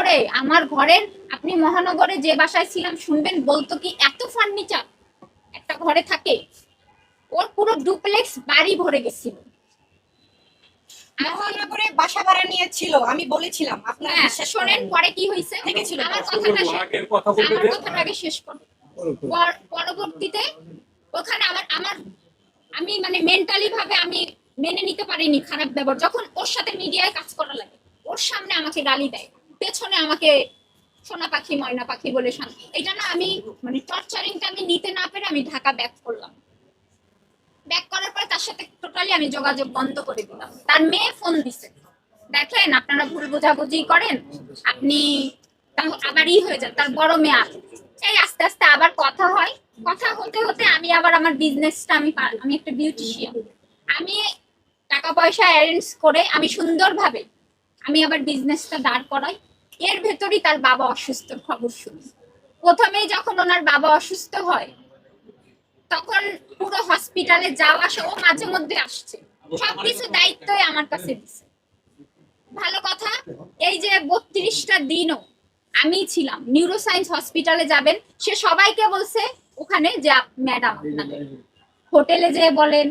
করে আমার ঘরের আপনি মহানগরে যে বাসায় ছিলাম শুনবেন বলতো কি এত ফার্নিচার একটা ঘরে থাকে ওর পুরো ডুপ্লেক্স বাড়ি ভরে গেছিল। মহানগরে বাসা ভাড়া নিয়েছিল আমি বলেছিলাম আপনার হ্যাঁ শোনেন পরে কি হয়েছে? আমার কথাটা শেষ- আগের আমার কথাটা আগে শেষ করো। পর- পরবর্তীতে ওখানে আমার আমার আমি মানে মেন্টালি ভাবে আমি মেনে নিতে পারিনি খারাপ ব্যবহার। যখন ওর সাথে মিডিয়ায় কাজ করা লাগে ওর সামনে আমাকে গালি দেয়। পেছনে আমাকে সোনা পাখি, ময়না পাখি বলে এটা না আমি মানে টর্চারিংটা আমি নিতে না পেরে আমি ঢাকা ব্যাক করলাম। ব্যাক করার পরে তার সাথে টোটালি আমি যোগাযোগ বন্ধ করে দিলাম। তার মেয়ে ফোন দিছে। দেখেন, আপনারা ভুল বোঝাবুঝি করেন। আপনি আবারই হয়ে যান। তার বড় মেয়ে। এই আস্তে আস্তে আবার কথা হয়। কথা হতে হতে আমি আবার আমার বিজনেসটা আমি আমি একটা বিউটিশিয়ান আমি টাকা পয়সা অ্যারেঞ্জ করে আমি সুন্দরভাবে আমি আবার বিজনেসটা দাঁড় করাই। এর ভেতরই তার বাবা অসুস্থ, খবর শুনি। প্রথমেই যখন ওনার বাবা অসুস্থ হয়, তখন পুরো হসপিটালে যাওয়া আসা ও মাঝে মধ্যে আসছে। সবকিছু দায়িত্বই আমার কাছে দিছে। ভালো কথা, এই যে বত্রিশটা দিনও আমি ছিলাম নিউরোসায়েন্স হসপিটালে যাবেন, সে সবাইকে বলছে, ওখানে যে ম্যাডাম আপনাদের। হোটেলে যে বলেন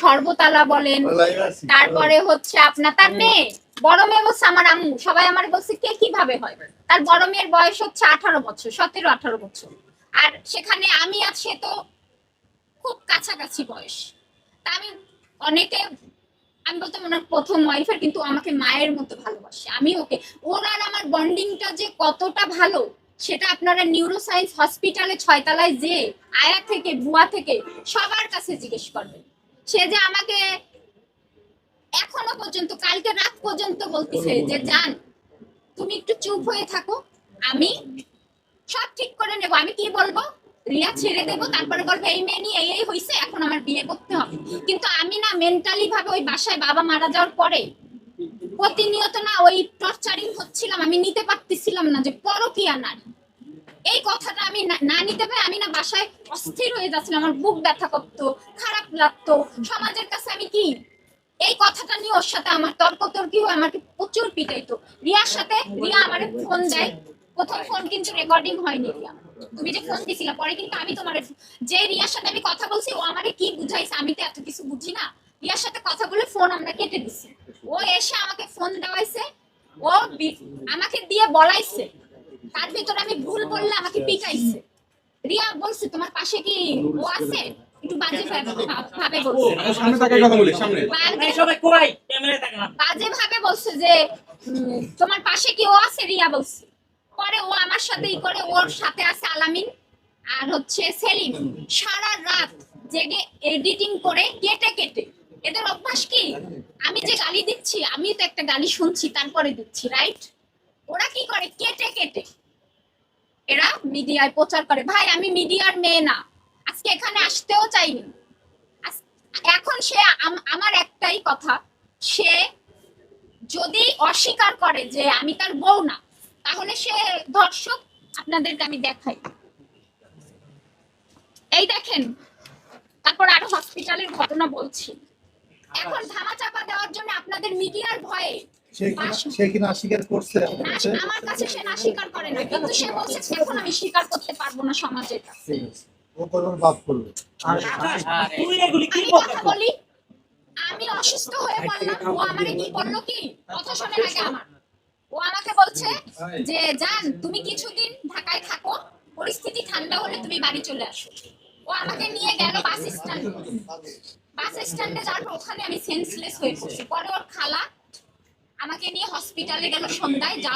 সর্বতালা বলেন। তারপরে হচ্ছে আপনার তার মেয়ে। বড় মেয়ে বলছে আমার আম্মু। সবাই আমার বলছে কে কীভাবে হয়? তার বড় মেয়ের বয়স হচ্ছে আঠারো বছর সতেরো আঠারো বছর। আর সেখানে আমি আর সে তো খুব কাছাকাছি বয়স। তা আমি অনেকে আমি বলতাম ওনার প্রথম ওয়াইফের কিন্তু আমাকে মায়ের মতো ভালোবাসে। আমি ওকে ওর আর আমার বন্ডিংটা যে কতটা ভালো সেটা আপনারা নিউরোসায়েন্স হসপিটালে ছয়তলায় যে আয়া থেকে বুয়া থেকে সবার কাছে জিজ্ঞেস করবেন। সে যে আমাকে এখনও পর্যন্ত কালকে রাত পর্যন্ত বলতেছে যে জান তুমি একটু চুপ হয়ে থাকো আমি সব ঠিক করে নেব। আমি কি বলব? রিয়া ছেড়ে দেবো তারপরে বলব এই মেয়ে নিয়ে এই এই হয়েছে এখন আমার বিয়ে করতে হবে। কিন্তু আমি না মেন্টালি ভাবে ওই বাসায় বাবা মারা যাওয়ার পরে প্রতিনিয়ত না ওই টর্চারিং হচ্ছিলাম আমি নিতে পারতেছিলাম না যে পরকিয়া নারী। এই কথাটা আমি না- নিতে পারে, আমি না বাসায় অস্থির হয়ে যাচ্ছিলাম, আমার বুক ব্যথা করতো, খারাপ লাগতো। সমাজের কাছে আমি কি? এই কথাটা নিয়ে ওর সাথে আমার তর্ক তর্কি হয়ে, আমাকে প্রচুর পিটাইতো। রিয়ার সাথে রিয়া আমার ফোন দেয়, প্রথম ফোন কিন্তু রেকর্ডিং হয়নি রিয়া। তুমি যে ফোন দিছিলা, পরে কিন্তু আমি তোমার যে রিয়ার সাথে আমি কথা বলছি, ও আমাকে কি বুঝাইছে, আমি তো এত কিছু বুঝি না। রিয়ার সাথে কথা বলে ফোন আমরা কেটে দিছি। ও এসে আমাকে ফোন দেওয়াইছে, ও আমাকে দিয়ে বলাইছে তার ভিতরে আমি ভুল বললে আমাকে পিটাইছে। রিয়া বলছে তোমার পাশে কি ও আছে? একটু বাজে ভাবে- ভাবে বলছে। সামনে তাকাই কথা বলি সামনে। বাজে- সবাই কই? ক্যামেরায় তাকান বাজে ভাবে বলছে যে তোমার পাশে কি ও আছে? রিয়া বলছে। পরে ও আমার সাথে ই করে ওর সাথে আছে আলামিন আর হচ্ছে সেলিম। সারা রাত জেগে এডিটিং করে কেটে কেটে। এদের অভ্যাস কি? আমি যে গালি দিচ্ছি আমি তো একটা গালি শুনছি তারপরে দিচ্ছি রাইট ওরা কি করে? কেটে কেটে। এরা মিডিয়ায় প্রচার করে। ভাই, আমি মিডিয়ার মেয়ে না। আজকে এখানে আসতেও চাইনি। এখন সে আমার একটাই কথা। সে যদি অস্বীকার করে যে আমি তার বউ না, তাহলে সে দর্শক আপনাদেরকে আমি দেখাই। এই দেখেন, তারপর আরও হসপিটালের ঘটনা বলছি। এখন ধামা চাপা দেওয়ার জন্য আপনাদের মিডিয়ার ভয়ে সে কিনা সে করছে আপনার না, কাছে? আমার কাছে সে না স্বীকার করে না কিন্তু সে বলছে এখন আমি স্বীকার করতে পারব না সমাজের কাছে। ও করবে বাপ করবে তুই এগুলি কি আমি কথা কথা বলি আমি অসুস্থ হয়ে পড়লাম ও আমারে কি বলল কি? কথা শোনে আগে আমার। ও আমাকে বলছে যে জান তুমি কিছুদিন ঢাকায় থাকো পরিস্থিতি ঠান্ডা হলে তুমি বাড়ি চলে আসো। ও আমাকে নিয়ে গেল বাস স্ট্যান্ড। বাস স্ট্যান্ডে যাওয়ার ওখানে আমি সেন্সলেস হয়ে পড়ছি। পরে ওর খালা আমাকে নিয়ে হসপিটালে গেল সন্ধ্যায় যা